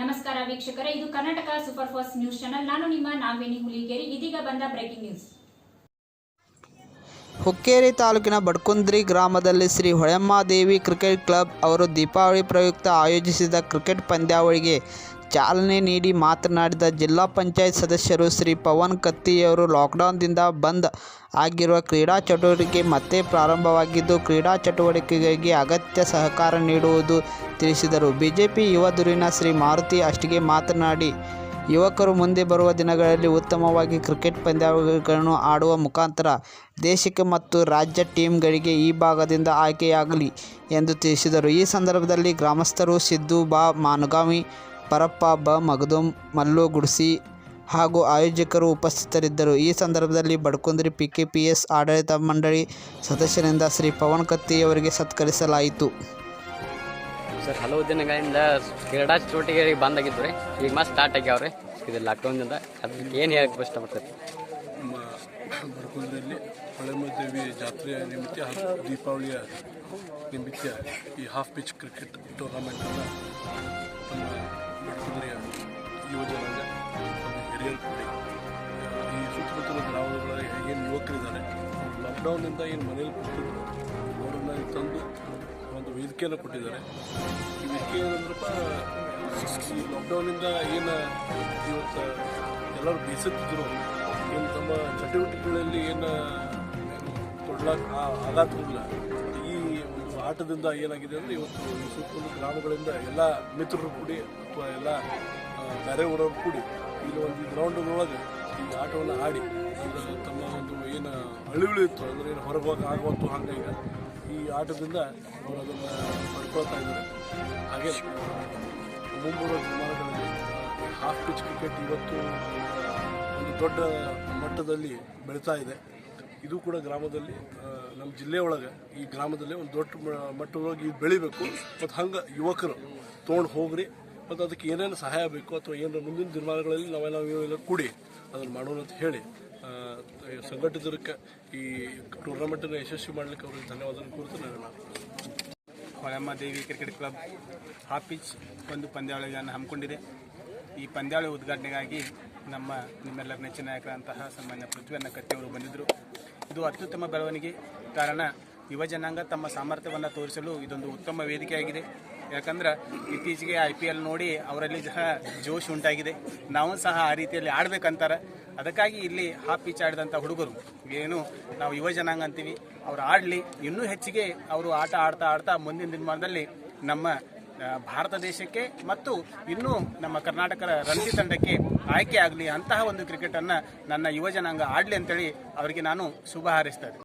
ನಮಸ್ಕಾರ ವೀಕ್ಷಕರೇ, ಇದು Karnataka super fast news channel. ನಾನು ನಿಮ್ಮ ನಾಗವೇಣಿ ಹುಲಿಗೇರಿ. ಇದೀಗ ಬಂದ ಬ್ರೇಕಿಂಗ್ ನ್ಯೂಸ್. ಹುಕ್ಕೇರಿ ತಾಲೂಕಿನ ಬಡ್ಕುಂದ್ರಿ ಗ್ರಾಮದಲ್ಲಿ ಶ್ರೀ ಹೊಳೆಮ್ಮದೇವಿ ಕ್ರಿಕೆಟ್ ಕ್ಲಬ್ ಅವರು ದೀಪಾವಳಿ ಪ್ರಯುಕ್ತ ಆಯೋಜಿಸಿದ ಕ್ರಿಕೆಟ್ ಪಂದ್ಯಾವಳಿಗೆ ಚಾಲನೆ ನೀಡಿ ಮಾತನಾಡಿದ ಜಿಲ್ಲಾ ಪಂಚಾಯತ್ ಸದಸ್ಯರು ಶ್ರೀ ಪವನ್ ಕತ್ತಿಯವರು ಲಾಕ್ಡೌನ್ದಿಂದ ಬಂದ್ ಆಗಿರುವ ಕ್ರೀಡಾ ಚಟುವಟಿಕೆ ಮತ್ತೆ ಪ್ರಾರಂಭವಾಗಿದ್ದು, ಕ್ರೀಡಾ ಚಟುವಟಿಕೆಗಳಿಗೆ ಅಗತ್ಯ ಸಹಕಾರ ನೀಡುವುದು ತಿಳಿಸಿದರು. ಬಿಜೆಪಿ ಯುವ ಧುರೀಣ ಶ್ರೀ ಮಾರುತಿ ಅಷ್ಟಿಗೆ ಮಾತನಾಡಿ, ಯುವಕರು ಮುಂದೆ ಬರುವ ದಿನಗಳಲ್ಲಿ ಉತ್ತಮವಾಗಿ ಕ್ರಿಕೆಟ್ ಪಂದ್ಯಾವಳಿಗಳನ್ನು ಆಡುವ ಮುಖಾಂತರ ದೇಶಕ್ಕೆ ಮತ್ತು ರಾಜ್ಯ ಟೀಮ್ಗಳಿಗೆ ಈ ಭಾಗದಿಂದ ಆಯ್ಕೆಯಾಗಲಿ ಎಂದು ತಿಳಿಸಿದರು. ಈ ಸಂದರ್ಭದಲ್ಲಿ ಗ್ರಾಮಸ್ಥರು ಸಿದ್ದು ಬಾ ಮಾನುಗಾಮಿ ಪರಪ್ಪ, ಬ, ಮಗದುಂ, ಮಲ್ಲು, ಗುಡ್ಸಿ ಹಾಗೂ ಆಯೋಜಕರು ಉಪಸ್ಥಿತರಿದ್ದರು. ಈ ಸಂದರ್ಭದಲ್ಲಿ Badkundri P K P S ಆಡಳಿತ ಮಂಡಳಿ ಸದಸ್ಯರಿಂದ ಶ್ರೀ ಪವನ್ ಕತ್ತಿಯವರಿಗೆ ಸತ್ಕರಿಸಲಾಯಿತು. ಸರ್, ಹಲವು ದಿನಗಳಿಂದ ಕ್ರೀಡಾ ಚಟುವಟಿಕೆಗಳಿಗೆ ಬಂದಾಗಿದ್ದು ಈಗ ಮತ್ತೆ ಸ್ಟಾರ್ಟ್ ಆಗ್ಯಾವ್ರಿ. ಇದು ಲಾಕ್ಡೌನ್ದಿಂದ ಅದಕ್ಕೆ ಏನು ಹೇಳಕ್ಕೆ ಇಷ್ಟಪಡ್ತೀರಿ? ನಮ್ಮ ಬಡಕುಂದ್ರಲ್ಲಿ ಹೊಳೆಮದೇವಿ ಜಾತ್ರೆಯ ನಿಮಿತ್ತ ಹಾಗೂ ದೀಪಾವಳಿಯ ನಿಮಿತ್ತ ಈ ಹಾಫ್ ಪಿಚ್ ಕ್ರಿಕೆಟ್ ಟೂರ್ನಮೆಂಟನ್ನು ನಮ್ಮ ಬಡಕುಂದ್ರಿಯ ಯುವಜನಾಂಗ ನಮ್ಮ ಹಿರಿಯರು ಈ ಸುತ್ತಮುತ್ತಲ ಗ್ರಾಮಗಳಲ್ಲಿ ಏನು ಯುವಕರಿದ್ದಾರೆ ಲಾಕ್ಡೌನಿಂದ ಏನು ಮನೇಲಿ ಕೊಡ್ತಿದ್ರು ಅವರನ್ನು ತಂದು ಒಂದು ವೇದಿಕೆಯನ್ನು ಕೊಟ್ಟಿದ್ದಾರೆ. ಈ ವೇದಿಕೆ ಏನಂದ್ರಪ್ಪ, ಈ ಲಾಕ್ಡೌನಿಂದ ಏನು ಇವತ್ತು ಎಲ್ಲರೂ ಬೇಸತ್ತಿದ್ರು ಏನು ತಮ್ಮ ಚಟುವಟಿಕೆಗಳಲ್ಲಿ ಏನು ತೊಡಲಾಕ ಆಗಾತಿಲ್ಲ ಈ ಆಟದಿಂದ ಏನಾಗಿದೆ ಅಂದರೆ ಇವತ್ತು ಸುತ್ತಮುತ್ತ ಗ್ರಾಮಗಳಿಂದ ಎಲ್ಲ ಮಿತ್ರರು ಕೂಡಿ ಅಥವಾ ಎಲ್ಲ ಬೇರೆ ಊರವರು ಕೂಡಿ ಇಲ್ಲಿ ಒಂದು ಗ್ರೌಂಡ್ನೊಳಗೆ ಈ ಆಟವನ್ನು ಆಡಿ ತಮ್ಮ ಒಂದು ಏನು ಅಳಿವಳಿ ಇತ್ತು. ಅಂದರೆ ಏನು ಹೊರಗೆ ಹೋಗಿ ಆಗುವಂತು ಈಗ ಈ ಆಟದಿಂದ ಅವರು ಅದನ್ನು ಪಡ್ಕೊಳ್ತಾ ಇದ್ದಾರೆ. ಹಾಗೆ ಮುಂಬರುವ ದಿನಮಾನಗಳಲ್ಲಿ ಹಾಫ್ ಪಿಚ್ ಕ್ರಿಕೆಟ್ ಇವತ್ತು ದೊಡ್ಡ ಮಟ್ಟದಲ್ಲಿ ಬೆಳೀತಾ ಇದೆ. ಇದು ಕೂಡ ಗ್ರಾಮದಲ್ಲಿ ನಮ್ಮ ಜಿಲ್ಲೆ ಒಳಗೆ ಈ ಗ್ರಾಮದಲ್ಲಿ ಒಂದು ದೊಡ್ಡ ಮಟ್ಟದೊಳಗೆ ಇದು ಬೆಳಿಬೇಕು. ಮತ್ತು ಹಂಗೆ ಯುವಕರು ತೊಗೊಂಡು ಹೋಗ್ರಿ, ಮತ್ತು ಅದಕ್ಕೆ ಏನೇನು ಸಹಾಯ ಬೇಕು ಅಥವಾ ಏನು ಮುಂದಿನ ದಿನಮಾನಗಳಲ್ಲಿ ನಾವೆಲ್ಲ ಇವೆಲ್ಲ ಕೂಡಿ ಅದನ್ನು ಮಾಡೋಣ ಅಂತ ಹೇಳಿ ಸಂಘಟಿತರಕ್ಕೆ ಈ ಟೂರ್ನಮೆಂಟನ್ನು ಯಶಸ್ವಿ ಮಾಡಲಿಕ್ಕೆ ಅವರಿಗೆ ಧನ್ಯವಾದ ಕುರಿತು ನಾನು Holemma Devi cricket club half pitch pitch ಒಂದು ಪಂದ್ಯಾವಳಿಯನ್ನು ಹಮ್ಮಿಕೊಂಡಿದೆ. ಈ ಪಂದ್ಯಾವಳಿ ಉದ್ಘಾಟನೆಗಾಗಿ ನಮ್ಮ ನಿಮ್ಮೆಲ್ಲರ ನೆಚ್ಚಿನ ನಾಯಕರಂತಹ ಸನ್ಮಾನ್ಯ ಪೃಥ್ವಿಯನ್ನು ಕತ್ತಿಯವರು ಬಂದಿದ್ದರು ಇದು ಅತ್ಯುತ್ತಮ ಬೆಳವಣಿಗೆ ಕಾರಣ ಯುವ ಜನಾಂಗ ತಮ್ಮ ಸಾಮರ್ಥ್ಯವನ್ನು ತೋರಿಸಲು ಇದೊಂದು ಉತ್ತಮ ವೇದಿಕೆಯಾಗಿದೆ. ಯಾಕಂದ್ರೆ ಇತ್ತೀಚೆಗೆ ಐ ಪಿ ಎಲ್ ನೋಡಿ ಅವರಲ್ಲಿ ಸಹ ಜೋಶ್ ಉಂಟಾಗಿದೆ. ನಾವು ಸಹ ಆ ರೀತಿಯಲ್ಲಿ ಆಡ್ಬೇಕಂತಾರೆ. ಅದಕ್ಕಾಗಿ ಇಲ್ಲಿ ಹಾಫ್ ಪಿಚ್ ಆಡಿದಂಥ ಹುಡುಗರು. ಏನು, ನಾವು ಯುವ ಜನಾಂಗ ಅಂತೀವಿ. ಅವ್ರು ಆಡಲಿ. ಇನ್ನೂ ಹೆಚ್ಚಿಗೆ ಅವರು ಆಟ ಆಡ್ತಾ ಆಡ್ತಾ ಮುಂದಿನ ದಿನಮಾನದಲ್ಲಿ ನಮ್ಮ ಭಾರತ ದೇಶಕ್ಕೆ ಮತ್ತು ಇನ್ನೂ ನಮ್ಮ ಕರ್ನಾಟಕದ ರಣಜಿ ತಂಡಕ್ಕೆ ಆಯ್ಕೆ ಆಗಲಿ ಅಂತಹ ಒಂದು ಕ್ರಿಕೆಟನ್ನು ನನ್ನ ಯುವ ಜನಾಂಗ ಆಡಲಿ ಅಂತೇಳಿ ಅವರಿಗೆ ನಾನು ಶುಭ ಹಾರೈಸ್ತಾ